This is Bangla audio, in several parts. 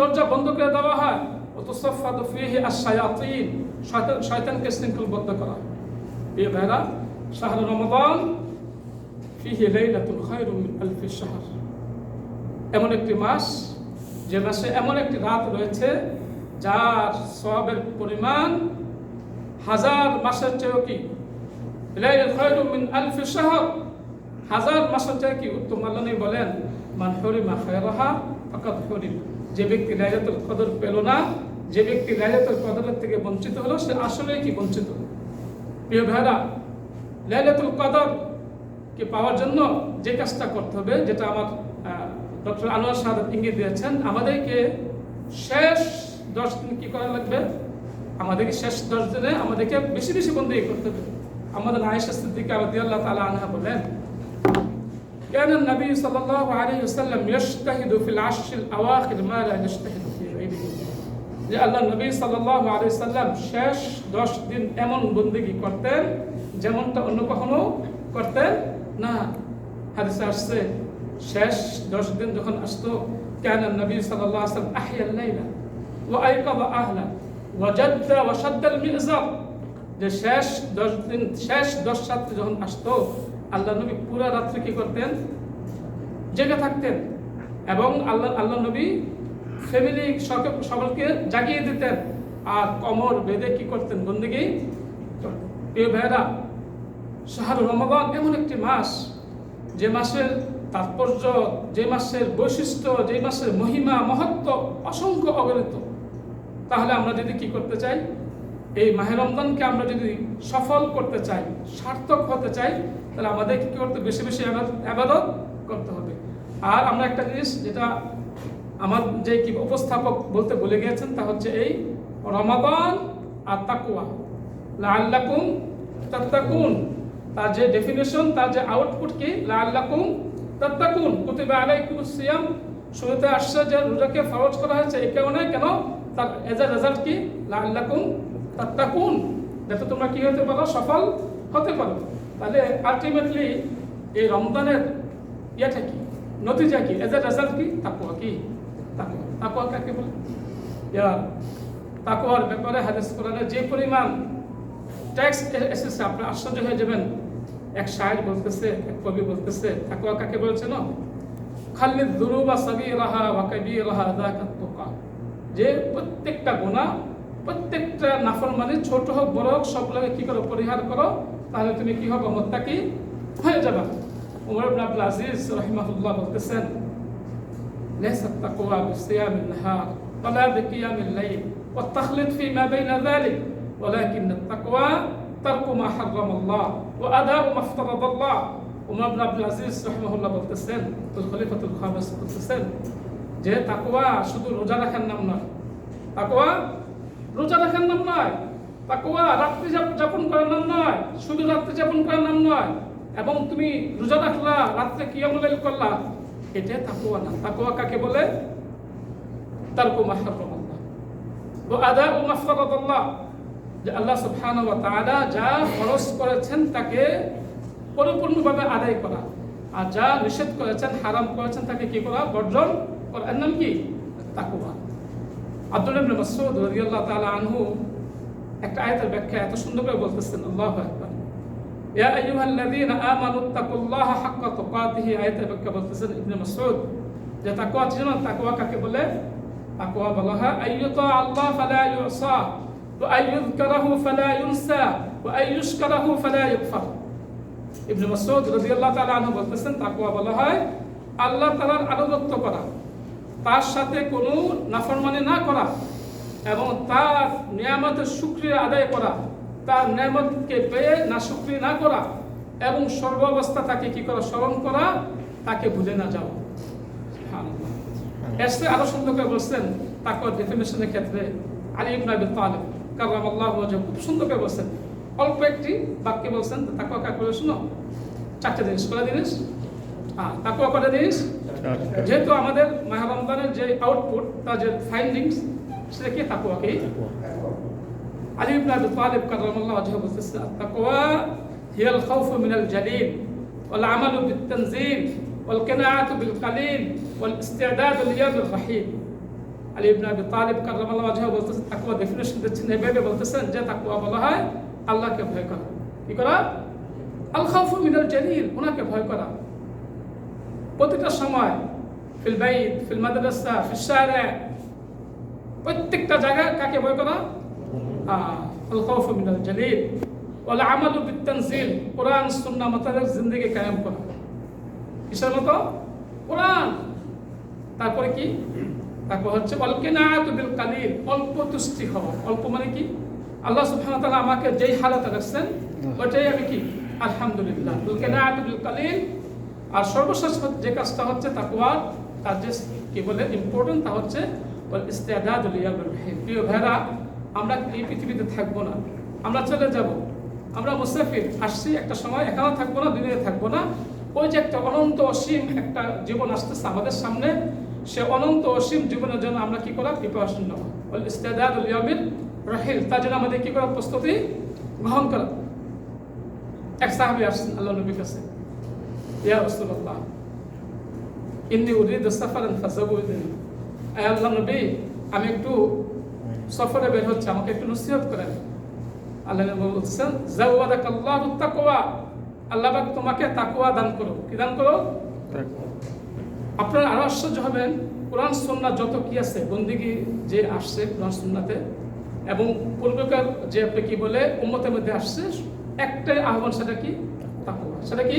দরজা বন্ধ করে দেওয়া হয়। শয়তানকে করা এমন একটি মাস, যে মাসে এমন একটি রাত রয়েছে, যার সওয়াবের পরিমাণ হাজার মাসের চেয়েও কি? হাজার মাসের চেয়ে কি? উত্তম আল্লাহ বলেন। মান হরিমা খায়রাহা ফাকাদ হরিম। যে ব্যক্তি লাইলাতুল কদর পেল না, যে ব্যক্তি লাইলাতুল কদরের থেকে বঞ্চিত হলো, সে আসলে কি বঞ্চিত? প্রিয় ভাইরা লাইলাতুল কদর কে পাওয়ার জন্য যে কাজটা করতে হবে, যেটা আমার ডক্টর আনোয়ার সাহেব ইঙ্গিত দিয়েছেন, আমাদেরকে শেষ দশ দিন কি করা লাগবে? আমাদেরকে শেষ দশ দিনে আমাদেরকে বেশি বেশি বন্দী করতে হবে। আমাদের আয়েশা সিদ্দিকা রাদিয়াল্লাহু তাআলা আনহা বলেন كان النبي صلى الله عليه وسلم يجتهد في العشر الأواخر ما لا يجتهد في غيره যে আল্লাহ নবী সাল্লাল্লাহু আলাইহি সাল্লাম শেষ দশ দিন এমন বন্দেগী করতেন যেমনটা অন্য কখনো করতেন না হাদিসে আসছে শেষ দশ দিন যখন আসতো كان النبي صلى الله عليه وسلم أحيا الليل وأيقظ أهله وجد وشد المئزر যে শেষ দশ দিন শেষ দশ রাত্রি যখন আসতো আল্লাহ নবী পুরো রাত্রে কি করতেন? জেগে থাকতেন এবং আল্লাহ আল্লাহ নবী ফ্যামিলি সকলকে জাগিয়ে দিতেন। আর কমর বেঁধে কি করতেন বন্দিগি? প্রিয় ভাইরা শাহর রমাদান এমন একটি মাস, যে মাসের তাৎপর্য, যে মাসের বৈশিষ্ট্য, যে মাসের মহিমা, মহত্ব অসংখ্য অগণিত। তাহলে আমরা যদি কি করতে চাই? এই মাহের রমজানকে আমরা যদি সফল করতে চাই, সার্থক হতে চাই তাহলে আমাদের কি করতে বেশি বেশি আবাদত করতে হবে। আর আমরা একটা জিনিস যেটা আমার যে কি উপস্থাপক বলতে বলে গিয়েছেন, তা হচ্ছে এই রমাদান আর তাকুয়া লাল্লাকুম তাত্তাকুন। তার যে ডেফিনেশন তার যে আউটপুট কি? লাল্লাকুম তাত্তাকুন। কুতিবা আলাইকুম সিয়াম। শুরুতে আসছে যে রোজাকে ফরজ করা হয়েছে এই কারণে, কেন? তার এজ এ রেজাল্ট কি? লাল্লাকুম তাত্তাকুন। যাতে তোমরা কি হতে পারো? সফল হতে পারো। তাহলে আলটিমেটলি এই রমজানের ইয়েটা কি? নতিজা কি? এজ এ রেজাল্ট কি? তাকুয়া কি? তাকুয়া কাকে বলে? ইয়া তাকুয়ার ব্যাপারে হাদিস কোরআনে যে পরিমাণ ট্যাক্স এসেছে আপনি আশ্চর্য হয়ে যাবেন। এক শায়ের বলতেছে, এক কবি বলতেছে তাকুয়া কাকে বলছে না? খালিদ দুরুবা সাগীরাহা ওয়া কাবীরাহা যাকাত তুকা। যে প্রত্যেকটা গুনাহ, প্রত্যেকটা নাফরমানি ছোট হোক, বড় হোক সবগুলোকে কি করো? পরিহার করো। তাহলে তুমি কি হবে মোত্তাকি হয়ে যাবে উমর ইবনে আব্দুল আজিজ রাহিমাহুল্লাহ বলতেছেন ليس التقوى بصيام النهار ولا بقيام الليل والتخليط فيما بين ذلك ولكن التقوى ترك ما حرم الله وأداء ما افترض الله উমর ইবনে আব্দুল আজিজ রাহিমাহুল্লাহ বলতেছেন খলিফাতুল খামিস বলতেছেন যে তাকওয়া শুধু রোজা রাখার নাম নয় তাকওয়া রোজা রাখার নাম নয় তাকওয়া, রাত্রি যাপন করার নাম নয়, শুধু রাত্রি যাপন করার নাম নয়, এবং তুমি রোজা রাখলা, রাত্রে কিয়ামুল করলা এটা তাকওয়া না। তাকওয়া কাকে বলে? তারকু মাহরামাল্লাহ ও আদা ও মাফরাদাল্লাহ যে আল্লাহ সুবহানাহু ওয়া তাআলা যা ফরজ করেছেন তাকে পরিপূর্ণভাবে আদায় করা। আর যা নিষেধ করেছেন, হারাম করেছেন তাকে কি করা? বর্জন করা। এর নাম কি? তাকুয়া আব্দুল ইবনে মাসউদ রাদিয়াল্লাহু তাআলা আনহু একটা আয়াতের ব্যাখ্যা, এত সুন্দর করে বলতেছেন, আল্লাহু আকবার। ইয়া আইয়ুহাল্লাযীনা আমানু তাকুল্লাহা হাক্কা তুকাতিহি আয়াতের ব্যাখ্যা বলতেছেন ইবনে মাসউদ, যে তাকওয়া চিনেন তাকওয়া কাকে বলে? তাকওয়া বলা হয়, আইয়ুতা আল্লাহ ফালা ইউসা, ওয়া আইয়ুযকারাহু ফালা ইউনসা, ওয়া আইয়ুশকারাহু ফালা ইউকফার। ইবনে মাসউদ রাদিয়াল্লাহু তাআলা আনহু বলতেছেন, তাকওয়া বলা হয়, আল্লাহ তাআলার আনুগত্য করা, তার সাথে কোনো নাফরমানি না করা এবং তার নিয়ামতের সুক্রিয়া আদায় করা তার নিয়ামতকে পেয়ে না সুক্রিয়া না করা এবং সর্বাবস্থা তাকে কি করা স্মরণ করা তাকে ভুলে না যাওয়া। এসে আরও সুন্দর করে বলছেন তাকে ডেফিনেশনের ক্ষেত্রে আলী ইবনে আবি তালিব কাররাম আল্লাহ খুব সুন্দর করে বলছেন। অল্প একটি বাক্যে বলছেন তাকে কাকে বলে শুনো? চারটে জিনিস কটা জিনিস? হ্যাঁ তাকুয়া কটা জিনিস? যেহেতু আমাদের মাহ রমজানের যে আউটপুট তার যে ফাইন্ডিংস সেটা কি তাকুয়াকে আলী ইবনে আবি তালিব কাররামাল্লাহু ওয়াজহু বলতেছে তাকওয়া হিয়াল খাউফু মিনাল জালিল ওয়াল আমালু বিত তানজিল والقناعة بالقليل والاستعداد ليوم الرحيل আলী ইবনে আবি তালিব কার্রামাল্লাহ ওয়াজহা বলতেছেন তাকওয়া ডেফিনেশন দিচ্ছেন এভাবে বলতেছেন যে তাকওয়া বলা হয় আল্লাহকে ভয় করা কি করা আল খাউফু মিনাল জালিল ওনাকে ভয় করা প্রতিটা সময় ফিল বাইত ফিল মাদ্রাসা ফিল শারি'a প্রত্যেকটা জায়গায় কাকে ভয় করা কোরআন জিন্দেগি কায়েম তারপরে কি? তারপর হচ্ছে অল্প তুষ্টি অল্প মানে কি? আল্লাহ সুবহানাহু আমাকে যেই হালাতে রাখছেন, ওইটাই আমি কি? আলহামদুলিল্লাহ। আর সর্বশেষ যে কাজটা হচ্ছে তাকওয়ার, তার যে কি বলে ইম্পর্টেন্ট তা হচ্ছে ভাইরা আমরা এই পৃথিবীতে থাকব না। আমরা চলে যাব। আমরা মুসাফির, আসছি একটা সময়, এখানেও থাকব না দুনিয়াতে থাকব না। ওই যে একটা অনন্ত অসীম একটা জীবন আসতেছে আমাদের সামনে, সে অনন্ত অসীম জীবনের জন্য আমরা কি করা প্রিপারেশন নেওয়া। ওয়াল ইস্তেদাদ লিয়াউমির রহিল তার জন্য আমাদের কি করা প্রস্তুতি? গ্রহণ করা। এক সাহাবী আসছেন আল্লাহ নবীর কাছে, ইয়া রাসূলুল্লাহ, ইন্নী উরিদু সাফারান ফাযাবুদনি আয় আল্লাহ নবী আমি একটু সফরে বের হচ্ছে আমাকে একটু নসিহত করেন। আল্লাহ নবী বলছেন জাওয়াদাক আল্লাহু তাকওয়া। আল্লাহ পাক তোমাকে তাকওয়া দান করো কি দান করো আপনারা আরও আশ্চর্য হবেন কোরআন সন্না যত কি আছে বন্দিগি যে আসছে কোরআন সন্নাতে এবং পূর্বকার যে আপনি কি বলে উম্মতের মধ্যে আসছে একটাই আহ্বান সেটা কি? তাকওয়া। সেটা কি?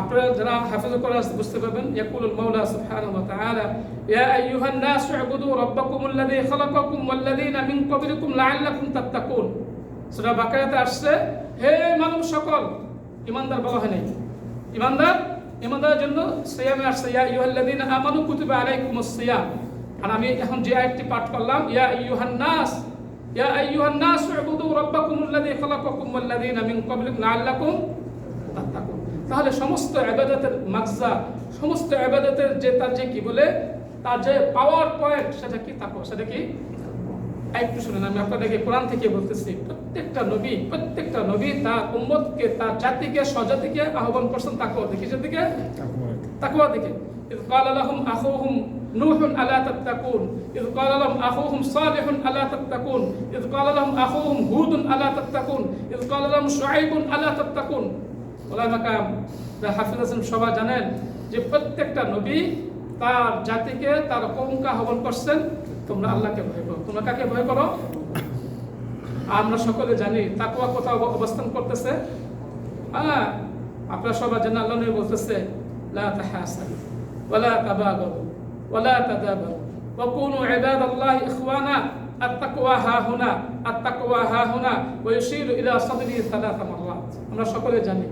আপনারা যারা হাফেজ কোরআন বুঝতে পারবেন, ইয়াকুলুল মাওলা সুবহানাহু ওয়া তাআলা, ইয়া আইয়ুহান নাস উবুদু রাব্বাকুমুল লাযী খালাকাকুম ওয়াল লাযীনা মিন ক্বাবলিকুম লাআল্লাকুম তাত্তাকুন। সূরা বাকারাতে আসছে, হে মানব সকল ইমানদার বলা হয় নাই। ইমানদার ইমানদারের জন্য সিয়ামে আসছে, ইয়া আইয়ুহাল্লাযীনা আমানু কুতিবা আলাইকুমুস সিয়াম। আর আমি এখন যে আয়াতটি পাঠ করলাম, ইয়া আইয়ুহান নাস, ইয়া আইয়ুহান নাস উবুদু রাব্বাকুমুল লাযী খালাকাকুম ওয়াল লাযীনা মিন ক্বাবলিকুম লাআল্লাকুম তাত্তাকুন। তাহলে সমস্ত আবাদতের মাগজা সমস্ত আবাদতের যে তার যে কি বলে তার যে পাওয়ার পয়েন্ট সেটা কি তাকওয়া সেটা কি একটু শুনেন আমি আপনাদেরকে কোরআন থেকে বলতেছি প্রত্যেকটা নবী প্রত্যেকটা নবী তার উম্মতকে তার জাতিকে স্বজাতিকে আহ্বান করছেন তাকওয়া দিকে সেদিকে তাকওয়া দিকে إذ قال لهم أخوهم نوح ألا تتقون إذ قال لهم أخوهم صالح ألا تتقون إذ قال لهم أخوهم هود ألا تتقون إذ قال لهم شعيب ألا تتقون ওলামাকাম সবাই জানেন যে প্রত্যেকটা নবী তার জাতিকে, তার কমকা হবন করছেন। তোমরা আল্লাহকে ভয় করো। তোমরা কাকে ভয় করো? আমরা সকলে জানি তাকুয়া কোথাও অবস্থান করতেছে। হ্যাঁ আপনারা সবাই জানেন আল্লাহ নবী বলতেছে হা হা আমরা সকলে জানি।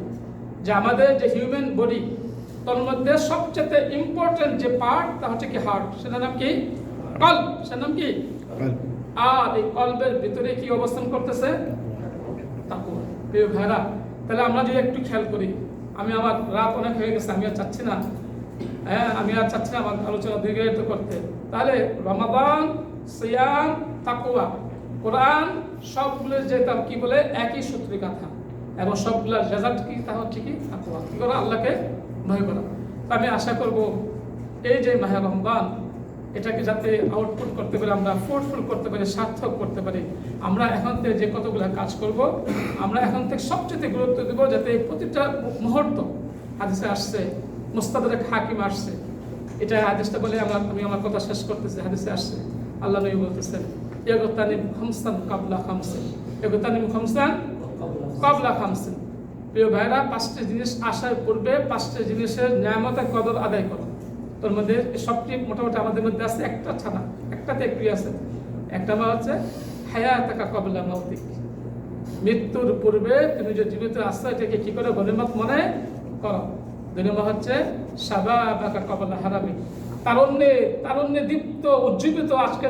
যে আমাদের যে হিউম্যান বডি তার মধ্যে সবচেয়ে ইম্পর্টেন্ট যে পার্ট তা হচ্ছে কি হার্ট সেটার নাম কি? কল সেটার নাম কি? আর এই কলবের ভিতরে কি অবস্থান করতেছে? প্রিয় ভাইরা তাহলে আমরা যদি একটু খেয়াল করি আমি আমার রাত অনেক হয়ে গেছে আমি আর চাচ্ছি না। হ্যাঁ আমি আর চাচ্ছি না আমার আলোচনা দীর্ঘায়িত করতে। তাহলে রমাদান সিয়াম তাকুয়া কোরআন সবগুলোর যে তার কি বলে একই সূত্রে কথা এবং সবগুলোর রেজাল্ট কি তা হচ্ছে কি তাকুয়া কি করা? আল্লাহকে ভয় করা। আমি আশা করব এই যে মাহে রমদান এটাকে যাতে আউটপুট করতে পারি, আমরা ফ্রুটফুল করতে পারি, সার্থক করতে পারি, আমরা এখন থেকে যে কতগুলো কাজ করব, আমরা এখন থেকে সবচেয়ে গুরুত্ব দেবো যাতে প্রতিটা মুহূর্ত হাদিসে আসছে, মুস্তাদের হাকিম আসছে। এটা হাদিসটা বলে আমার, আমি আমার কথা শেষ করতেছি, হাদিসে আসছে। আল্লাহ নবী বলতেছেন এগোতানিম খামসান কাবলা খামসেন। এগোতানিম খামসান কাবলা খামসেন প্রিয় ভাইরা, পাঁচটি জিনিস আসার পূর্বে পাঁচটি জিনিসের ন্যায়মতের কদর আদায় করো। তোর মধ্যে সবটি মোটামুটি আমাদের মধ্যে আছে, একটা ছাড়া, একটাতে একটু আছে। একটা আমার হচ্ছে হায়া থাকা কবলা মৌতিক মৃত্যুর পূর্বে তুমি যে জীবিত আসছো এটাকে কি করে গণিমত মনে করো? দুই নম্বর হচ্ছে সাবা বাকা কবলা হারামি। তারণ্যে তারণ্যে দীপ্ত, উজ্জীবিত আজকে